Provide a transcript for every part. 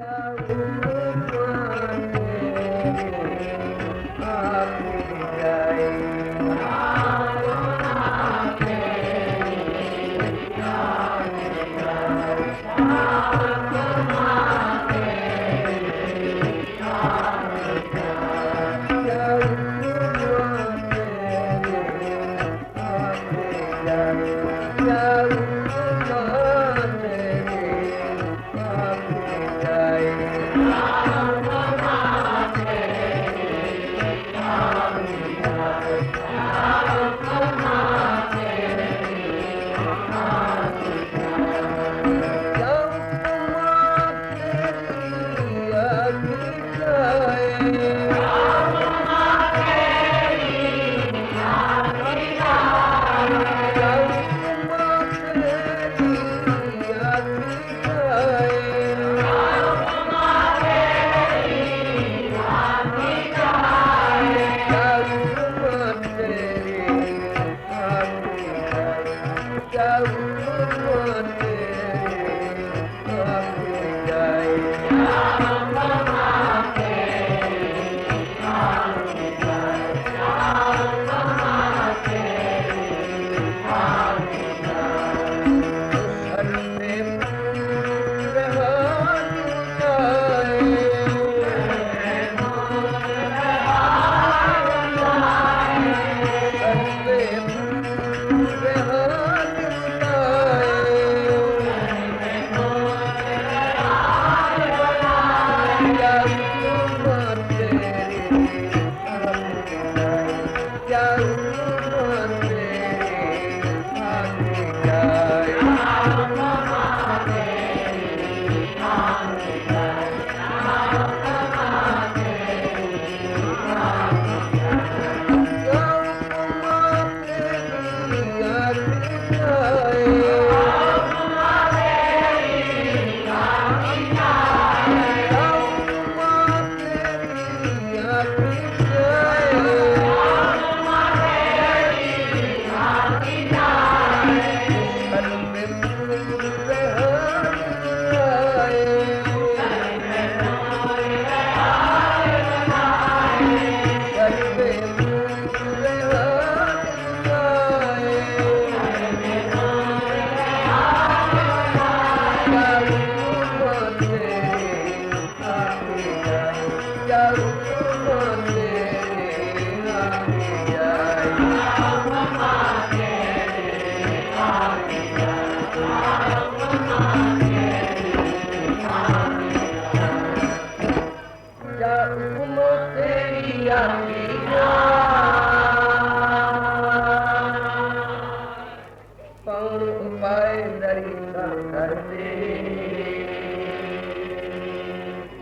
Hallelujah.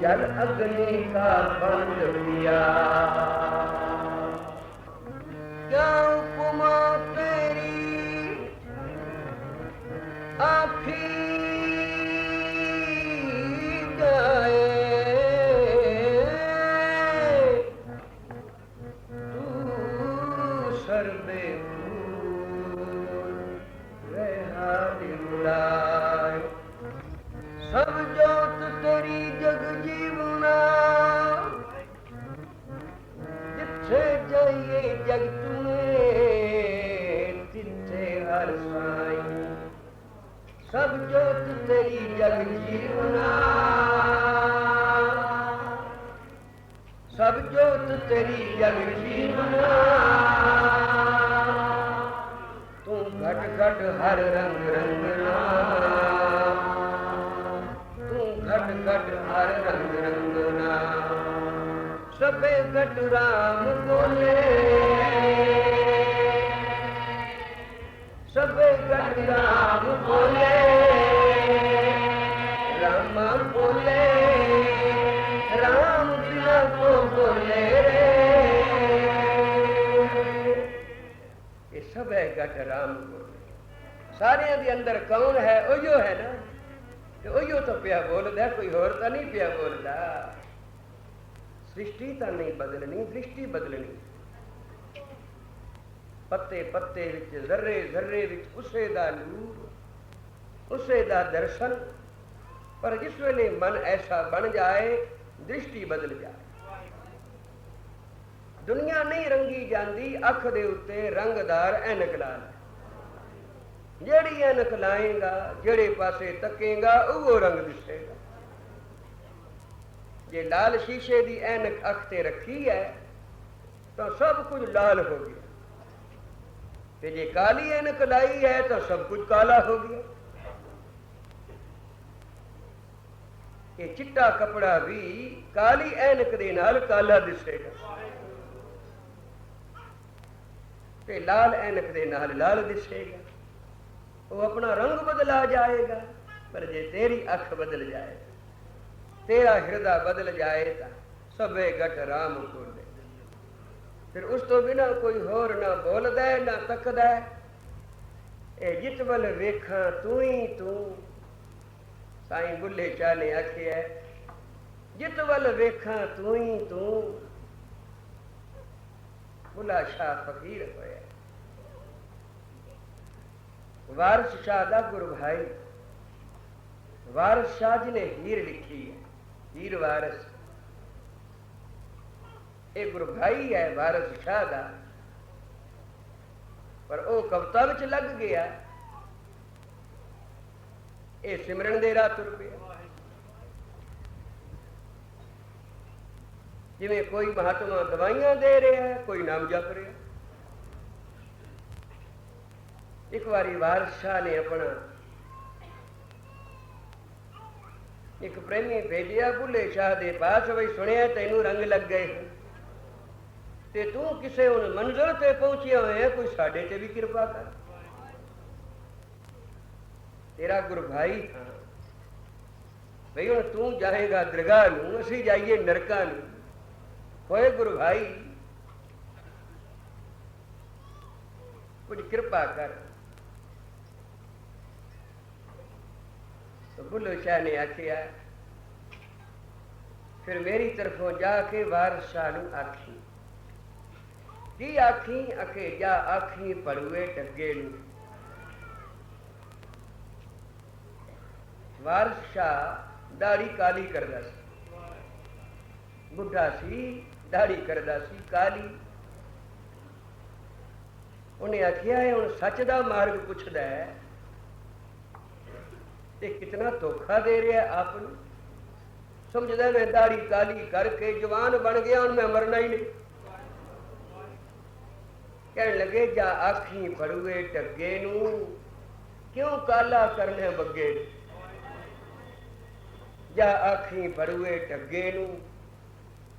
ਜਲ ਅਗਨੀ ਕਾ ਬੰਦ ਪਿਆ ਕਿਉ ਕੁਮਾ ਤੇਰੀ? ਆਖੀ ਸਭ ਜੋਤ ਤੇਰੀ ਜਗ ਜੀਵਨਾ। ਸਭ ਜੋਤ ਤੇਰੀ ਜਗ ਜੀਵਨਾ। ਤੂੰ ਘਟ ਘਟ ਹਰ ਰੰਗ ਰੰਗਣਾ ਤੂੰ ਘਟ ਘਟ ਹਰ ਰੰਗ ਰੰਗਨਾ। ਸਭੇ ਘਟ ਰਾਮ ਬੋਲੇ। ਸਭੇ ਘਟ ਰਾਮ ਬੋਲੇ ਰਾਮ ਬੋਲੇ ਰਾਮ ਬਿਨਾ ਕੋ ਬੋਲੇ ਇਹ ਸਭ ਹੈ ਘਟ ਰਾਮ ਬੋਲੇ ਸਾਰਿਆਂ ਦੇ ਅੰਦਰ ਕੌਣ ਹੈ ਉਹੀਓ ਹੈ ਨਾ ਤੇ ਉਹੀਓ ਤਾਂ ਪਿਆ ਬੋਲਦਾ ਕੋਈ ਹੋਰ ਤਾਂ ਨਹੀਂ ਪਿਆ ਬੋਲਦਾ ਸ੍ਰਿਸ਼ਟੀ ਤਾਂ ਨਹੀਂ ਬਦਲਣੀ ਦ੍ਰਿਸ਼ਟੀ ਬਦਲਣੀ ਪੱਤੇ ਪੱਤੇ ਵਿੱਚ, ਜ਼ਰਰੇ ਜ਼ਰਰੇ ਵਿੱਚ ਉਸੇ ਦਾ ਨੂਰ, ਉਸੇ ਦਾ ਦਰਸ਼ਨ। ਪਰ ਜਿਸ ਵੇਲੇ ਮਨ ਐਸਾ ਬਣ ਜਾਏ, ਦ੍ਰਿਸ਼ਟੀ ਬਦਲ ਜਾਏ। ਦੁਨੀਆ ਨਹੀਂ ਰੰਗੀ ਜਾਂਦੀ, ਅੱਖ ਦੇ ਉੱਤੇ ਰੰਗਦਾਰ ਐਨਕ ਲਾ ਲੈ ਜਿਹੜੀ ਐਨਕ ਲਾਏਗਾ, ਜਿਹੜੇ ਪਾਸੇ ਤੱਕੇਗਾ, ਉਹ ਰੰਗ ਦਿਸੇਗਾ। ਜੇ ਲਾਲ ਸ਼ੀਸ਼ੇ ਦੀ ਐਨਕ ਅੱਖ ਤੇ ਰੱਖੀ ਹੈ, ਤਾਂ ਸਭ ਕੁਝ ਲਾਲ ਹੋ ਗਿਆ। ਤੇ ਜੇ ਕਾਲੀ ਐਨਕ ਲਾਈ ਹੈ ਤਾਂ ਸਭ ਕੁਝ ਕਾਲਾ ਹੋ ਗਿਆ ਇਹ ਚਿੱਟਾ ਕਪੜਾ ਵੀ ਕਾਲੀ ਐਨਕ ਦੇ ਨਾਲ ਕਾਲਾ ਦਿਸੇਗਾ ਤੇ ਲਾਲ ਐਨਕ ਦੇ ਨਾਲ ਲਾਲ ਦਿਸੇਗਾ ਉਹ ਆਪਣਾ ਰੰਗ ਬਦਲਾ ਜਾਏਗਾ ਪਰ ਜੇ ਤੇਰੀ ਅੱਖ ਬਦਲ ਜਾਏ ਤੇਰਾ ਹਿਰਦਾ ਬਦਲ ਜਾਏ ਤਾਂ ਸਭੇ ਘਟ ਰਾਮ ਕੋਲੇ ਫਿਰ ਉਸ ਤੋਂ ਬਿਨਾ ਕੋਈ ਹੋਰ ਨਾ ਬੋਲਦਾ ਹੈ, ਨਾ ਤੱਕਦਾ। ਹੈ। ਇਹ ਜਿਤ ਵੱਲ ਵੇਖਾਂ ਤੂੰ ਹੀ ਤੂੰ। ਸਾਈਂ ਬੁੱਲੇ ਚਾਲੇ ਆਖਿਆ ਜਿਤ ਵੱਲ ਵੇਖਾਂ ਤੂੰ ਹੀ ਤੂੰ। ਬੁੱਲਾ ਸ਼ਾਹ ਫਕੀਰ ਹੋਇਆ। ਵਾਰਿਸ ਸ਼ਾਹ ਦਾ ਗੁਰੂ ਭਾਈ। ਵਾਰਿਸ ਸ਼ਾਹ ਜੀ ਨੇ ਹੀਰ ਲਿਖੀ ਹੈ। ਹੀਰ ਵਾਰਿਸ। ਇਹ ਗੁਰੂ ਹੈ, ਵਾਰਿਸ ਸ਼ਾਹ ਦਾ। ਪਰ ਉਹ ਕਵਤਾ ਵਿੱਚ ਲੱਗ ਗਿਆ। ਇਹ ਸਿਮਰਨ ਦੇ ਰਾਹ ਤੁਰ ਪਿਆ। ਜਿਵੇਂ ਕੋਈ ਮਹਾਤਮਾ ਦਵਾਈਆਂ ਦੇ ਰਿਹਾ ਹੈ ਕੋਈ ਨਾਮ ਜਪ ਰਿਹਾ। ਇੱਕ ਵਾਰੀ ਵਾਰਿਸ ਸ਼ਾਹ ਨੇ ਆਪਣਾ ਇੱਕ ਪ੍ਰੇਮੀ ਭੇਜਿਆ ਬੁੱਲੇ ਸ਼ਾਹ ਦੇ ਪਾਸ ਵੀ ਸੁਣਿਆ, ਤੈਨੂੰ ਰੰਗ ਲੱਗ। ਗਏ تے تو کسے ان منزل تے پہنچیا ہوئے کوئی ساڈے تے بھی کرپا کر تیرا گر بھائی ہاں بھئی ہوں تو جائے گا درگاہ نو اسی جائیے نرکا نو ہوئے گر بھائی کچھ کرپا کر تو بلو شاہ نے آخیا پھر میری طرفوں جا کے وارث شاہ ਕੀ ਆਖੀ ਅਖੇਜਾ, ਆਖੀ ਪੜੂਏ ਟੱਗੇ ਨੂੰ। ਵਾਰਿਸ ਸ਼ਾਹ ਦਾੜੀ ਕਾਲੀ ਕਰਦਾ ਸੀ। ਬੁੱਢਾ ਸੀ, ਦਾੜੀ ਕਰਦਾ ਸੀ, ਕਾਲੀ। ਉਹਨੇ ਆਖਿਆ, ਇਹ ਹੁਣ ਸੱਚ ਦਾ ਮਾਰਗ ਪੁੱਛਦਾ ਹੈ। ਤੇ ਕਿਤਨਾ ਧੋਖਾ ਦੇ ਰਿਹਾ ਆਪ ਨੂੰ। ਸਮਝਦਾ ਮੈਂ ਦਾੜੀ ਕਾਲੀ ਕਰਕੇ ਜਵਾਨ ਬਣ ਗਿਆ, ਹੁਣ ਮੈਂ ਮਰਨਾ ਹੀ ਨਹੀਂ। ਕਹਿਣ ਲੱਗੇ, ਜਾ ਆਖੀ ਫੜੂਏ ਟੱਗੇ ਨੂੰ। ਕਿਉਂ ਕਾਲਾ ਕਰਨੇ ਬੱਗੇ? ਨੂੰ? ਜਾ ਆਖੀ ਫੜੂਏ ਟੱਗੇ ਨੂੰ।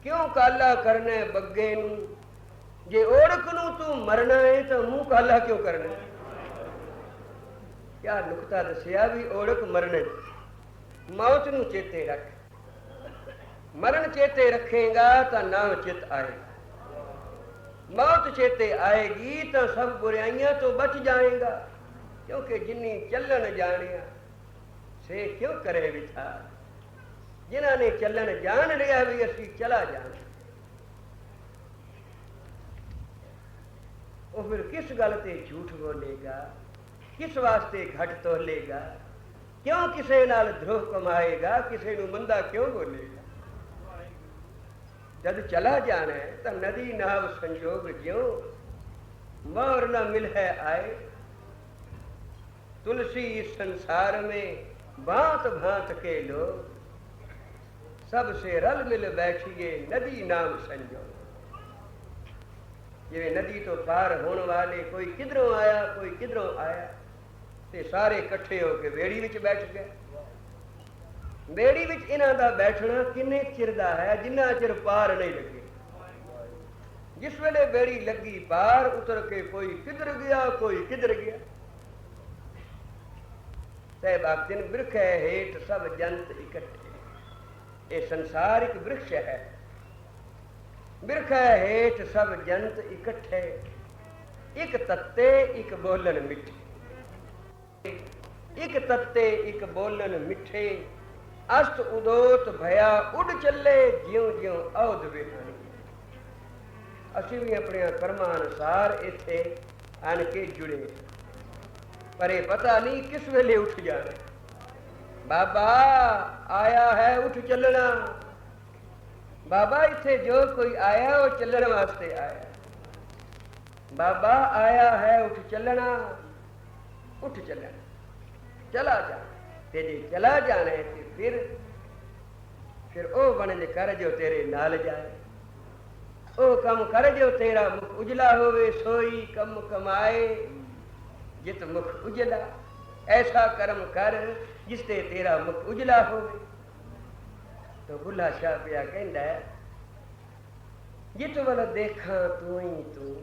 ਕਿਉਂ ਕਾਲਾ ਕਰਨੇ ਬੱਗੇ ਨੂੰ? ਜੇ ਓੜਕ ਨੂੰ ਤੂੰ ਮਰਨਾ ਹੈ ਤਾਂ ਮੂੰਹ ਕਾਲਾ ਕਿਉਂ ਕਰਨਾ? ਹੈ? ਕਿਆ ਨੁਕਤਾ ਦੱਸਿਆ ਵੀ ਓੜਕ ਮਰਨੇ। ਮੌਤ ਨੂੰ ਚੇਤੇ ਰੱਖ। ਮਰਨ ਚੇਤੇ ਰੱਖੇਗਾ ਤਾਂ ਨਾਮ ਚਿਤ ਆਏਗਾ ਮੌਤ ਚੇਤੇ ਆਏਗੀ ਤਾਂ ਸਭ ਬੁਰਾਈਆਂ ਤੋਂ ਬਚ ਜਾਏਗਾ। ਕਿਉਂਕਿ ਜਿੰਨੀ ਚੱਲਣ ਜਾਣਿਆ, ਸੇ ਕਿਉਂ ਕਰੇ ਵਿਚਾਰ? ਜਿਨ੍ਹਾਂ ਨੇ ਚੱਲਣ ਜਾਣ ਲਿਆ ਵੀ ਅਸੀਂ ਚਲਾ ਜਾਣਾ। ਉਹ ਫਿਰ ਕਿਸ ਗੱਲ ਤੇ ਝੂਠ ਬੋਲੇਗਾ? ਕਿਸ ਵਾਸਤੇ ਘਟ ਤੋਲੇਗਾ? ਕਿਉਂ ਕਿਸੇ ਨਾਲ ਧਰੋਹ ਕਮਾਏਗਾ? ਕਿਸੇ ਨੂੰ ਮੰਦਾ ਕਿਉਂ ਬੋਲੇਗਾ? جد چلا جانا ہے تو ندی ناو سنجوگ جیوں مور نہ مل ہے آئے۔ تلسی اس سنسار میں بھانت بھانت کے لوگ سب سے رل مل بیٹھیے ندی نام سنجو جی ندی تو پار ہونے والے کوئی کدھروں آیا، کوئی کدھروں آیا، تے سارے کٹھے ہو کے ویڑی بیٹھ گئے۔ ਬੇੜੀ ਵਿੱਚ ਇਹਨਾਂ ਦਾ ਬੈਠਣਾ ਕਿੰਨੇ ਚਿਰ ਦਾ ਹੈ, ਜਿੰਨਾ ਚਿਰ ਪਾਰ ਨਹੀਂ ਲੱਗੇ। ਜਿਸ ਵੇਲੇ ਬੇੜੀ ਲੱਗੀ ਪਾਰ, ਉਤਰ ਕੇ ਕੋਈ ਕਿਧਰ ਗਿਆ, ਕੋਈ ਕਿਧਰ ਗਿਆ। ਸਹਿਬ ਆਖਦਨ ਬਿਰਖ ਹੈ ਹੇਠ ਸਭ ਜੰਤ ਇਕੱਠੇ। ਇਹ ਸੰਸਾਰ ਇੱਕ ਬ੍ਰਿਕਸ਼ ਹੈ। ਬਿਰਖ ਹੈ ਹੇਠ ਸਭ ਜੰਤ ਇਕੱਠੇ। ਇੱਕ ਤੱਤੇ, ਇੱਕ ਬੋਲਣ ਮਿੱਠੇ। ਇੱਕ ਤੱਤੇ, ਇੱਕ ਬੋਲਣ ਮਿੱਠੇ। ਅਸਤ ਉਦੋਤ ਭਇਆ ਉੱਡ ਚੱਲੇ ਜਿਉਂ ਜਿਉਂ ਔਦ ਵੇਖਣੀ ਅਸੀਂ ਵੀ ਆਪਣੇ ਕਰਮਾਂ ਅਨੁਸਾਰ ਇੱਥੇ ਆਣ ਕੇ ਜੁੜੇ ਪਰ ਇਹ ਪਤਾ ਨਹੀਂ ਕਿਸ ਵੇਲੇ ਉੱਠ ਜਾਣਾ ਬਾਬਾ ਆਇਆ ਹੈ ਉੱਠ ਚੱਲਣਾ ਬਾਬਾ ਇੱਥੇ ਜੋ ਕੋਈ ਆਇਆ ਉਹ ਚੱਲਣ ਵਾਸਤੇ ਆਇਆ ਬਾਬਾ ਆਇਆ ਹੈ ਉੱਠ ਚੱਲਣਾ ਉੱਠ ਚੱਲਣਾ ਚਲਾ ਜਾ ਤੇ ਜੇ ਚਲਾ ਜਾਣਾ ਹੈ ਤੇ ਫਿਰ ਫਿਰ ਉਹ ਬਣਜ ਕਰ ਜੋ ਤੇਰੇ ਨਾਲ ਜਾਏ ਉਹ ਕੰਮ ਕਰ ਜੋ ਤੇਰਾ ਮੁਖ ਉਜਲਾ ਹੋਵੇ ਸੋਈ ਕੰਮ ਕਮਾਏ ਜਿਤ ਮੁਖ ਉਜਲਾ ਐਸਾ ਕਰਮ ਕਰ ਜਿਸ ਤੇ ਤੇਰਾ ਮੁਖ ਉਜਲਾ ਹੋਵੇ ਤੋ ਬੁੱਲਾ ਸ਼ਾਹ ਪਿਆ ਕਹਿੰਦਾ ਹੈ, ਜਿਤ ਵੱਲ ਦੇਖਾਂ ਤੂੰ ਹੀ ਤੂੰ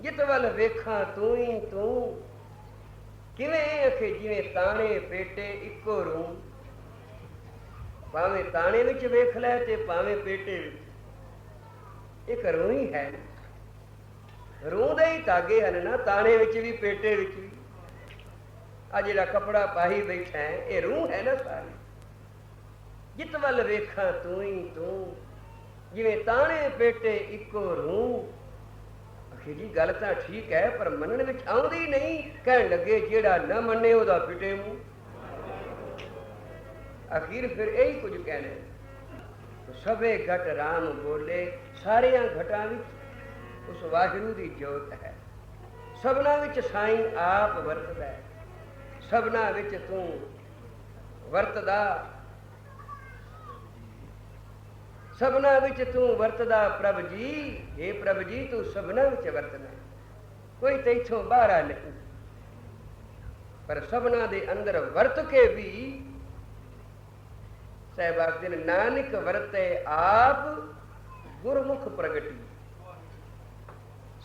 ਜਿਤ ਵੱਲ ਵੇਖਾਂ ਤੂੰ ਹੀ ਤੂੰ ਕਿਵੇਂ ਅਖੇ ਜਿਵੇਂ ਤਾਣੇ ਪੇਟੇ ਇੱਕੋ ਰੂਹ ਭਾਵੇਂ ਤਾਣੇ ਵਿੱਚ ਵੇਖ ਲੈ ਤੇ ਭਾਵੇਂ ਪੇਟੇ ਵਿੱਚ। ਇੱਕ ਰੂਹ ਹੀ ਹੈ। ਰੂਹ ਦੇ ਹੀ ਧਾਗੇ ਹਨ ਨਾ, ਤਾਣੇ ਵਿੱਚ ਵੀ, ਪੇਟੇ ਵਿੱਚ ਵੀ। ਆ ਜਿਹੜਾ ਕਪੜਾ ਪਾਈ ਬੈਠਾ ਹੈ, ਇਹ ਰੂਹ ਹੈ ਨਾ ਸਾਰੀ। ਜਿਤ ਵੱਲ ਵੇਖਾਂ ਤੂੰ ਹੀ ਤੂੰ। ਜਿਵੇਂ ਤਾਣੇ ਪੇਟੇ ਇੱਕੋ ਰੂਹ ਅਖੇ ਜੀ, ਗੱਲ ਤਾਂ ਠੀਕ ਹੈ, ਪਰ ਮੰਨਣ ਵਿੱਚ ਆਉਂਦੀ ਨਹੀਂ। ਕਹਿਣ ਲੱਗੇ, ਜਿਹੜਾ ਨਾ ਮੰਨੇ, ਉਹਦਾ ਫਿਟੇ ਮੂੰਹ। ਅਖੀਰ ਫਿਰ ਇਹੀ ਕੁਝ ਕਹਿਣਾ ਸਭੇ ਘਟ ਰਾਮ ਬੋਲੇ, ਸਾਰਿਆਂ ਘਟਾਂ ਵਿੱਚ ਉਸ ਵਾਹਿਗੁਰੂ ਦੀ ਜੋਤ ਹੈ। ਸਭਨਾ ਵਿੱਚ ਸਾਈਂ ਆਪ ਵਰਤਦਾ ਹੈ। ਸਭਨਾ ਵਿੱਚ ਤੂੰ ਵਰਤਦਾ ਸਭਨਾ ਵਿੱਚ ਤੂੰ ਵਰਤਦਾ ਪ੍ਰਭ ਜੀ हे ਪ੍ਰਭ ਜੀ, ਤੂੰ ਸਭਨਾ ਵਿੱਚ ਵਰਤਣਾ ਕੋਈ ਤੇਥੋਂ ਬਾਹਰ ਨਹੀਂ। ਪਰ ਸਭਨਾ ਦੇ ਅੰਦਰ ਵਰਤ ਕੇ ਵੀ ਸਾਹਿਬ ਆਖਦੇ ਨੇ, ਨਾਨਕ ਵਰਤੇ ਆਪ ਗੁਰਮੁਖ ਪ੍ਰਗਟੀ।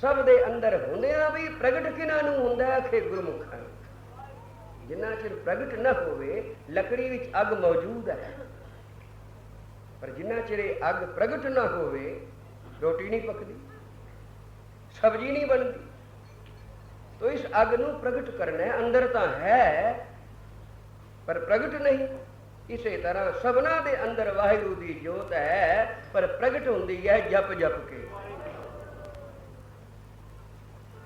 ਸਭ ਦੇ ਅੰਦਰ ਹੁੰਦਿਆਂ ਵੀ ਪ੍ਰਗਟ ਕਿਨਾਂ ਨੂੰ ਹੁੰਦਾ ਹੈ? ਕਿ ਗੁਰਮੁਖਾਂ ਜਿੰਨਾ ਚਿਰ ਪ੍ਰਗਟ ਨਾ ਹੋਵੇ, ਲੱਕੜੀ ਵਿੱਚ ਅੱਗ ਮੌਜੂਦ ਹੈ। ਪਰ ਜਿੰਨਾ ਚਿਰ ਇਹ ਅੱਗ ਪ੍ਰਗਟ ਨਾ ਹੋਵੇ, ਰੋਟੀ ਨਹੀਂ ਪੱਕਦੀ, ਸਬਜ਼ੀ ਨਹੀਂ ਬਣਦੀ। ਤੋ ਇਸ ਅੱਗ ਨੂੰ ਪ੍ਰਗਟ ਕਰਨਾ ਹੈ, ਅੰਦਰ ਤਾਂ ਹੈ, ਪਰ ਪ੍ਰਗਟ ਨਹੀਂ। ਇਸੇ ਤਰ੍ਹਾਂ ਸਭਨਾ ਦੇ ਅੰਦਰ ਵਾਹਿਗੁਰੂ ਦੀ ਜੋਤ ਹੈ, ਪਰ ਪ੍ਰਗਟ ਹੁੰਦੀ ਹੈ ਜਪ ਜਪ ਕੇ।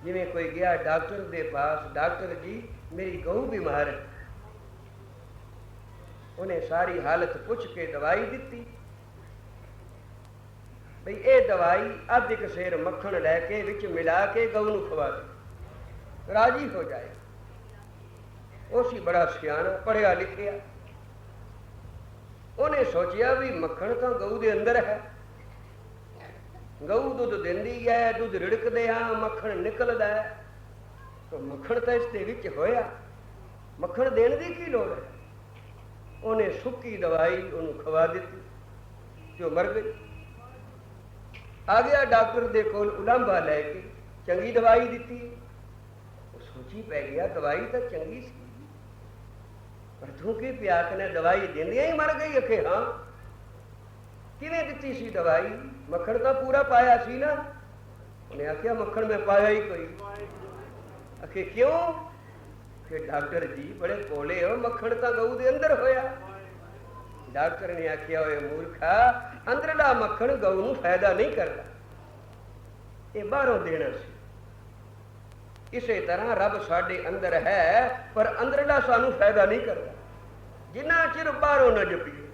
ਜਿਵੇਂ ਕੋਈ ਗਿਆ ਡਾਕਟਰ ਦੇ ਪਾਸ, ਡਾਕਟਰ ਜੀ, ਮੇਰੀ ਗਊ ਬਿਮਾਰ ਹੈ। ਉਹਨੇ ਸਾਰੀ ਹਾਲਤ ਪੁੱਛ ਕੇ ਦਵਾਈ ਦਿੱਤੀ। ਭਈ ਇਹ ਦਵਾਈ ਅੱਧ ਇੱਕ ਸੇਰ ਮੱਖਣ ਲੈ ਕੇ ਵਿੱਚ ਮਿਲਾ ਕੇ ਗਊ ਨੂੰ ਖਵਾ ਦੇ। ਰਾਜੀ ਹੋ ਜਾਏ। ਉਹ ਸੀ ਬੜਾ ਸਿਆਣਾ ਪੜਿਆ ਲਿਖਿਆ। ਉਹਨੇ ਸੋਚਿਆ ਵੀ ਮੱਖਣ ਤਾਂ ਗਊ ਦੇ ਅੰਦਰ ਹੈ। ਗਊ ਦੁੱਧ ਦਿੰਦੀ ਹੈ ਦੁੱਧ ਰਿੜਕਦੇ ਆ, ਮੱਖਣ ਨਿਕਲਦਾ ਹੈ ਤਾਂ ਮੱਖਣ ਤਾਂ ਇਸ ਦੇ ਵਿੱਚ ਹੋਇਆ। ਮੱਖਣ ਦੇਣ ਦੀ ਕੀ ਲੋੜ ਹੈ? ਉਹਨੇ ਸੁੱਕੀ ਦਵਾਈ ਉਹਨੂੰ ਖਵਾ ਦਿੱਤੀ। ਤੇ ਉਹ ਮਰ ਗਈ। ਆ ਗਿਆ ਡਾਕਟਰ ਦੇ ਕੋਲ ਉਲੰਭਾ ਲੈ ਕੇ, ਚੰਗੀ ਦਵਾਈ ਦਿੱਤੀ। ਉਹ ਸੋਚੀ ਪੈ ਗਿਆ, ਦਵਾਈ ਤਾਂ ਚੰਗੀ ਸੀ। ਪਰ ਤੂੰ ਪਿਆਕ ਨੇ ਦਵਾਈ ਦਿੰਦਿਆਂ ਹੀ ਮਰ ਗਈ ਅਖੇ, ਹਾਂ। ਕਿਵੇਂ ਦਿੱਤੀ ਸੀ ਦਵਾਈ? ਮੱਖਣ ਤਾਂ ਪੂਰਾ ਪਾਇਆ ਸੀ ਨਾ। ਉਹਨੇ ਆਖਿਆ, ਮੱਖਣ ਮੈਂ ਪਾਇਆ ਹੀ ਕੋਈ। ਅਖੇ, ਕਿਉਂ? ਕਿ ਡਾਕਟਰ ਜੀ ਬੜੇ ਭੋਲੇ ਹੋ, ਮੱਖਣ ਤਾਂ ਗਊ ਦੇ ਅੰਦਰ ਹੋਇਆ। ਡਾਕਟਰ ਨੇ ਆਖਿਆ, ਓਏ ਮੂਰਖਾ ਅੰਦਰਲਾ ਮੱਖਣ ਗਊ ਨੂੰ ਫਾਇਦਾ ਨਹੀਂ ਕਰਦਾ। ਇਹ ਬਾਹਰੋਂ ਦੇਣਾ ਸੀ। ਇਸੇ ਤਰ੍ਹਾਂ ਰੱਬ ਸਾਡੇ ਅੰਦਰ ਹੈ, ਪਰ ਅੰਦਰਲਾ ਸਾਨੂੰ ਫਾਇਦਾ ਨਹੀਂ ਕਰਦਾ। ਜਿੰਨਾ ਚਿਰ ਬਾਹਰੋਂ ਨਾ ਜਪੀਏ,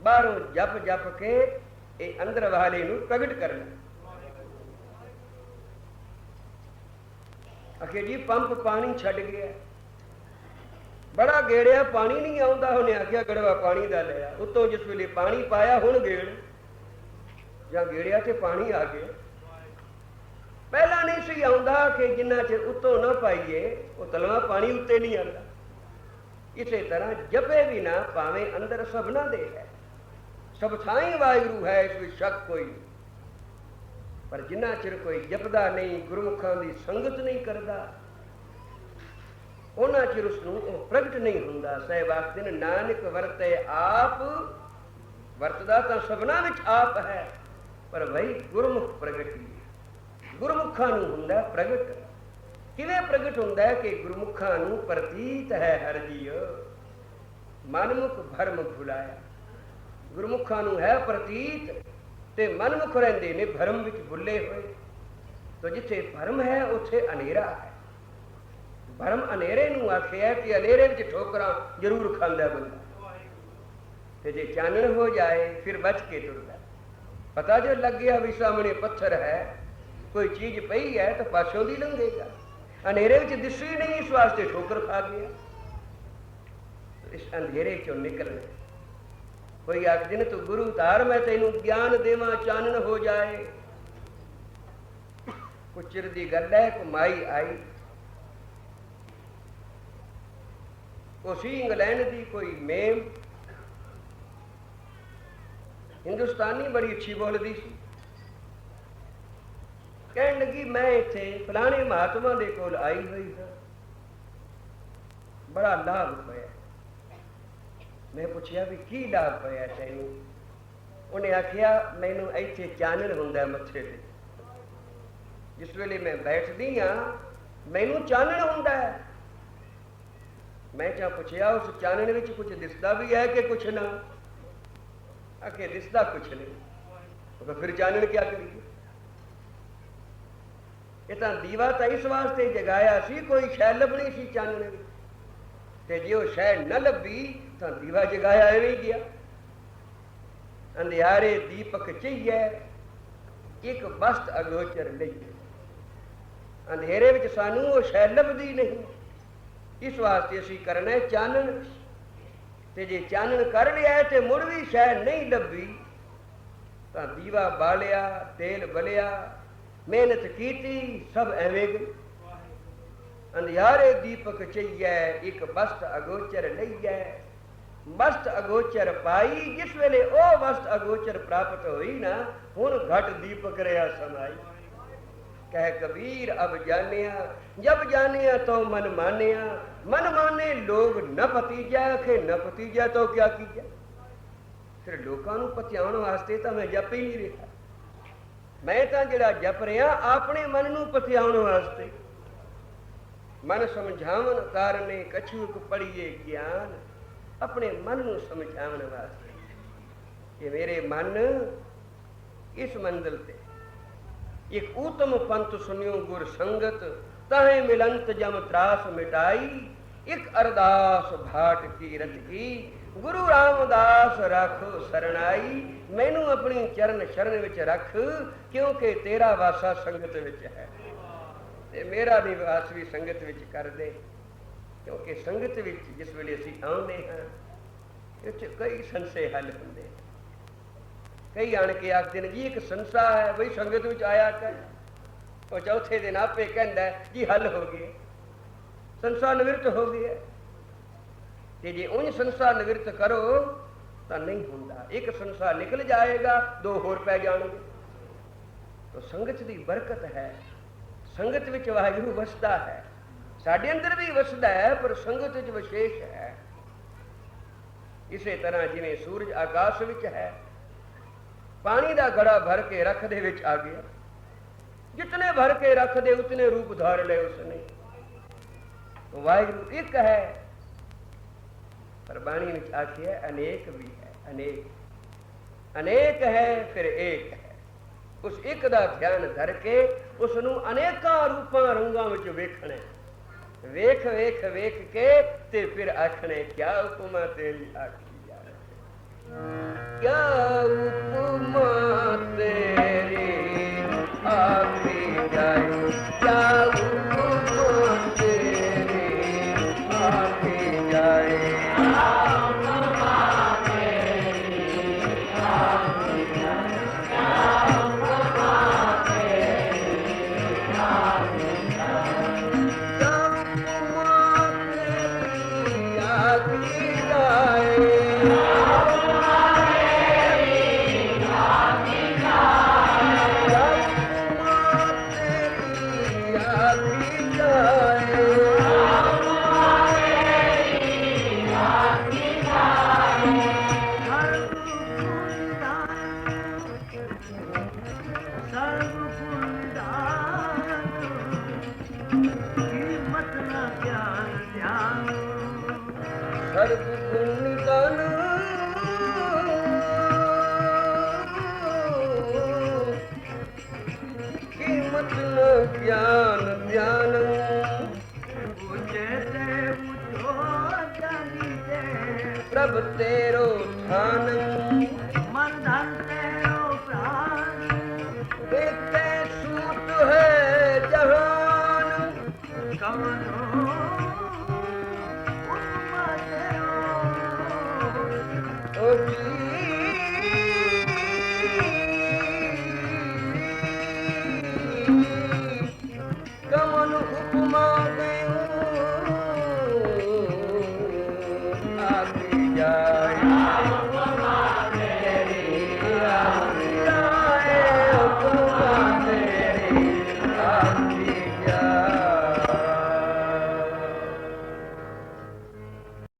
ਬਾਹਰੋਂ ਜਪ ਜਪ ਕੇ ਇਹ ਅੰਦਰ ਵਾਲੇ ਨੂੰ ਪ੍ਰਗਟ ਕਰਨਾ। ਅਖੇ ਜੀ, ਪੰਪ ਪਾਣੀ ਛੱਡ ਗਿਆ। ਬੜਾ ਗੇੜਿਆ, ਪਾਣੀ ਨਹੀਂ ਆਉਂਦਾ, ਉਹਨੇ ਆਖਿਆ, ਗੜਵਾ ਪਾਣੀ ਦਾ ਲਿਆ ਉਤੋਂ ਜਿਸ ਵੇਲੇ ਪਾਣੀ ਪਾਇਆ, ਹੁਣ ਗੇੜ। ਜਾਂ ਗੇੜਿਆ ਤੇ ਪਾਣੀ ਆ ਗਿਆ। ਪਹਿਲਾਂ ਨਹੀਂ ਸੀ ਆਉਂਦਾ ਕਿ ਜਿੰਨਾ ਚਿਰ ਉਤੋਂ ਨਾ ਪਾਈਏ, ਉਹ ਤਲਵਾ ਪਾਣੀ ਉੱਤੇ ਨਹੀਂ ਆਉਂਦਾ। ਇਸੇ ਤਰ੍ਹਾਂ ਜਪੇ ਵੀ ਨਾ, ਭਾਵੇਂ ਅੰਦਰ ਸਭਨਾ ਦੇ ਹੈ। ਸਭ ਥਾਈ ਵਾਹਿਗੁਰੂ ਹੈ, ਇਸ ਵਿੱਚ ਸ਼ੱਕ ਕੋਈ ਨਹੀਂ। ਪਰ ਜਿੰਨਾ ਚਿਰ ਕੋਈ ਜਪਦਾ ਨਹੀਂ, ਗੁਰਮੁਖਾਂ ਦੀ ਸੰਗਤ ਨਹੀਂ ਕਰਦਾ ਉਹਨਾਂ ਚਿਰ ਉਸ ਨੂੰ ਉਹ ਪ੍ਰਗਟ ਨਹੀਂ ਹੁੰਦਾ। ਸਹਿਬ ਆਖਦੇ ਨੇ, ਨਾਨਕ ਵਰਤੇ ਆਪ। ਵਰਤਦਾ ਤਾਂ ਸਭਨਾ ਵਿੱਚ ਆਪ ਹੈ, ਪਰ ਵਈ ਗੁਰਮੁਖ ਪ੍ਰਗਟੀ ਗੁਰਮੁਖਾਂ ਨੂੰ ਹੁੰਦਾ ਪ੍ਰਗਟ। ਕਿਵੇਂ ਪ੍ਰਗਟ ਹੁੰਦਾ ਕਿ ਗੁਰਮੁਖਾਂ ਨੂੰ ਪ੍ਰਤੀਤ ਹੈ ਹਰ ਜੀਉ ਮਨਮੁਖ ਭਰਮ ਭੁਲਾਇਆ। ਗੁਰਮੁਖਾਂ ਨੂੰ ਹੈ ਪ੍ਰਤੀਤ ਤੇ ਮਨਮੁਖ ਰਹਿੰਦੇ ਨੇ ਭਰਮ ਵਿੱਚ ਭੁੱਲੇ ਹੋਏ। ਤੋ ਜਿੱਥੇ ਭਰਮ ਹੈ, ਉੱਥੇ ਹਨੇਰਾ ਹੈ। ਭਰਮ ਹਨੇਰੇ ਨੂੰ ਆਖਿਆ ਕਿ ਹਨੇਰੇ ਵਿੱਚ ਠੋਕਰਾਂ ਜ਼ਰੂਰ ਖਾਂਦਾ ਬੰਦਾ। ਤੇ ਜੇ ਚਾਨਣ ਹੋ ਜਾਏ, ਫਿਰ ਬਚ ਕੇ ਤੁਰਦਾ ਪਤਾ ਜੇ ਲੱਗ ਵੀ ਸਾਹਮਣੇ ਪੱਥਰ ਹੈ, ਕੋਈ ਚੀਜ਼ ਪਈ ਹੈ, ਤਾਂ ਪਾਛੋਂ ਦੀ ਲੰਘੇਗਾ। ਹਨੇਰੇ ਵਿੱਚ ਦਿਸੀ ਨਹੀਂ, ਇਸ ਵਾਸਤੇ ਠੋਕਰ ਖਾ ਗਿਆ। ਇਸ ਅੰਧੇਰੇ ਚੋਂ ਨਿਕਲਣਾ ਕੋਈ ਆਖਦੇ ਨੇ, ਤੂੰ ਗੁਰੂ ਧਾਰ, ਮੈਂ ਤੈਨੂੰ ਗਿਆਨ ਦੇਵਾਂ, ਚਾਨਣ ਹੋ ਜਾਏ। ਕੁਚਰ ਦੀ ਗੱਲ ਹੈ ਕਮਾਈ ਆਈ। ਉਹ ਸੀ ਇੰਗਲੈਂਡ ਦੀ ਕੋਈ ਮੇਮ ਹਿੰਦੁਸਤਾਨੀ ਬੜੀ ਅੱਛੀ ਬੋਲਦੀ ਸੀ। ਕਹਿਣ ਲੱਗੀ, ਮੈਂ ਇੱਥੇ ਫਲਾਣੇ ਮਹਾਤਮਾ ਦੇ ਕੋਲ ਆਈ ਹੋਈ ਹਾਂ ਬੜਾ ਲਾਭ ਹੋਇਆ। ਮੈਂ ਪੁੱਛਿਆ ਵੀ ਕੀ ਲਾਭ ਹੋਇਆ ਤੈਨੂੰ? ਉਹਨੇ ਆਖਿਆ, ਮੈਨੂੰ ਇੱਥੇ ਚਾਨਣ ਹੁੰਦਾ ਮੱਥੇ ਤੇ। ਜਿਸ ਵੇਲੇ ਮੈਂ ਬੈਠਦੀ ਆ ਮੈਨੂੰ ਚਾਨਣ ਹੁੰਦਾ ਹੈ। ਮੈਂ ਕਿਹਾ ਪੁੱਛਿਆ ਉਸ ਚਾਨਣ ਵਿੱਚ ਕੁਝ ਦਿਸਦਾ ਵੀ ਹੈ ਕਿ ਕੁਝ ਨਾ ਆਖੇ ਦਿਸਦਾ ਕੁਝ ਨਹੀਂ ਉਹ ਫਿਰ ਚਾਨਣ ਕੀ ਕਰੀਏ ਇਹ ਤਾਂ ਦੀਵਾ ਤਾਂ ਇਸ ਵਾਸਤੇ ਜਗਾਇਆ ਸੀ ਕੋਈ ਸ਼ੈ ਲੱਭਣੀ ਸੀ ਚਾਨਣ ਵਿੱਚ ਤੇ ਜੇ ਉਹ ਸ਼ੈ ਨਾ ਲੱਭੀ ਤਾਂ ਦੀਵਾ ਜਗਾਇਆ ਐਵੇਂ ਹੀ ਗਿਆ ਅੰਧਿਆਰੇ ਦੀਪਕ ਚਈਏ ਇੱਕ ਬਸਤ ਅਗੋਚਰ ਲਈਏ ਅੰਧੇਰੇ ਵਿੱਚ ਸਾਨੂੰ ਉਹ ਸ਼ੈ ਲੱਭਦੀ ਨਹੀਂ ਇਸ ਵਾਸਤੇ ਅਸੀਂ ਕਰਨਾ ਹੈ ਚਾਨਣ। ਤੇ ਜੇ ਚਾਨਣ ਕਰ ਲਿਆ ਤੇ ਮੁੜ ਵੀ ਸ਼ੈ ਨਹੀਂ ਲੱਭੀ, ਤਾਂ ਦੀਵਾ ਬਾਲਿਆ, ਤੇਲ ਬਲਿਆ, ਮਿਹਨਤ ਕੀਤੀ, ਸਭ ਐਵੇਂ ਗਈ ਅੰਧਿਆਰੇ ਦੀਪਕ ਚਈਏ ਇੱਕ ਬਸਤ ਅਗੋਚਰ ਲਈਏ ਮਸਤ ਅਗੋਚਰ ਪਾਈ, ਜਿਸ ਵੇਲੇ ਉਹ ਮਸਤ ਅਗੋਚਰ ਪ੍ਰਾਪਤ ਹੋਈ ਨਾ, ਹੁਣ ਘਟ ਦੀਪਕ ਰਿਆ ਸਮਾਈ। ਕਹਿ ਕਬੀਰ, ਅਬ ਜਾਣਿਆ, ਜਬ ਜਾਣਿਆ ਤੋ ਮਨ ਮਾਨਿਆ। ਮਨ ਮਾਨੇ ਲੋਗ ਨ ਪਤੀਜਾ ਕਿ ਨ ਪਤੀਜਾ ਤੋ ਕਿਆ ਕੀਜਾ? ਫਿਰ ਲੋਕਾਂ ਨੂੰ ਪਤਿਆਉਣ ਵਾਸਤੇ ਤਾਂ ਮੈਂ ਜਪ ਹੀ ਨਹੀਂ ਰਿਹਾ। ਮੈਂ ਤਾਂ ਜਿਹੜਾ ਜਪ ਰਿਹਾ, ਆਪਣੇ ਮਨ ਨੂੰ ਪਤਿਆਉਣ ਵਾਸਤੇ। ਮਨ ਸਮਝਾਵਨ ਕਾਰਨੇ ਕਛੂਕ ਪੜੀਏ ਗਿਆਨ। ਆਪਣੇ ਮਨ ਨੂੰ ਸਮਝਾਉਣ ਵਾਸਤੇ। ਕਿ ਮੇਰੇ ਮਨ ਇਸ ਮੰਜ਼ਲ ਤੇ ਇੱਕ ਉਤਮ ਪੰਥ ਸੁਨਿਓ ਗੁਰ ਸੰਗਤ, ਤਾਹੇ ਮਿਲੰਤ ਜਮ ਤਰਾਸ ਮਿਟਾਈ, ਇੱਕ ਅਰਦਾਸ ਭਾਟ ਕੀ ਰਤ ਕੀ, ਗੁਰੂ ਰਾਮਦਾਸ ਰੱਖ ਸਰਣਾਈ, ਮੈਨੂੰ ਆਪਣੀ ਚਰਨ ਸ਼ਰਨ ਵਿੱਚ ਰੱਖ, ਕਿਉਂਕਿ ਤੇਰਾ ਵਾਸਾ ਸੰਗਤ ਵਿੱਚ ਹੈ। ਤੇ ਮੇਰਾ ਨਿਵਾਸ ਵੀ ਸੰਗਤ ਵਿੱਚ ਕਰ ਦੇ, ਕਿਉਂਕਿ ਸੰਗਤ ਵਿੱਚ ਜਿਸ ਵੇਲੇ ਅਸੀਂ ਆਉਂਦੇ ਹਾਂ ਇਹ 'ਚ ਕਈ ਸੰਸੇ ਹੱਲ ਹੁੰਦੇ। ਕਈ ਆਣ ਕੇ ਆਖਦੇ ਨੇ, ਜੀ, ਇੱਕ ਸੰਸਾ ਹੈ, ਬਈ ਸੰਗਤ ਵਿੱਚ ਆਇਆ ਕਰ ਉਹ ਚੌਥੇ ਦਿਨ ਆਪੇ ਕਹਿੰਦਾ ਜੀ, ਹੱਲ ਹੋ ਗਿਆ। ਸੰਸਾ ਨਿਵਰਤ ਹੋ ਗਿਆ। ਤੇ ਜੇ ਉਹ ਸੰਸਾ ਨਿਵਰਤ ਕਰੋ, ਤਾਂ ਨਹੀਂ ਹੁੰਦਾ। ਇੱਕ ਸੰਸਾ ਨਿਕਲ ਜਾਏਗਾ, ਦੋ ਹੋਰ ਪੈ ਜਾਣਗੇ। ਤਾਂ ਸੰਗਤ ਦੀ ਬਰਕਤ ਹੈ। ਸੰਗਤ ਵਿੱਚ ਵਾਹਿਗੁਰੂ ਵਸਦਾ ਹੈ। ਸਾਡੇ ਅੰਦਰ ਵੀ ਵਸਦਾ ਹੈ, ਪਰ ਸੰਗਤ ਵਿੱਚ ਵਿਸ਼ੇਸ਼ ਹੈ। ਇਸੇ ਤਰ੍ਹਾਂ ਜਿਵੇਂ ਸੂਰਜ ਆਕਾਸ਼ ਵਿੱਚ ਹੈ ਪਾਣੀ ਦਾ ਘੜਾ ਭਰ ਕੇ ਰੱਖ ਦੇ ਵਿੱਚ ਆ ਗਿਆ। ਜਿਤਨੇ ਭਰ ਕੇ ਰੱਖ ਦੇ ਉਤਨੇ ਰੂਪ ਧਾਰ ਲਏ ਉਸਨੇ। ਵਾਹਿਗੁਰੂ ਇੱਕ ਹੈ। ਪਰ ਬਾਣੀ ਵਿੱਚ ਆਖਿਆ, ਅਨੇਕ ਵੀ ਹੈ, ਅਨੇਕ। ਅਨੇਕ ਹੈ, ਫਿਰ ਏਕ ਹੈ। ਉਸ ਇੱਕ ਦਾ ਧਿਆਨ ਧਰ ਕੇ ਉਸ ਨੂੰ ਅਨੇਕਾਂ ਰੂਪਾਂ, ਰੰਗਾਂ ਵਿੱਚ ਵੇਖਣਾ ਵੇਖ ਵੇਖ ਵੇਖ ਕੇ ਤੇ ਫਿਰ ਆਖਣੇ ਕਿਆ ਉਪਮਾ ਤੇਰੀ ਆਖੀ ਜਾਏ ਕਿਆ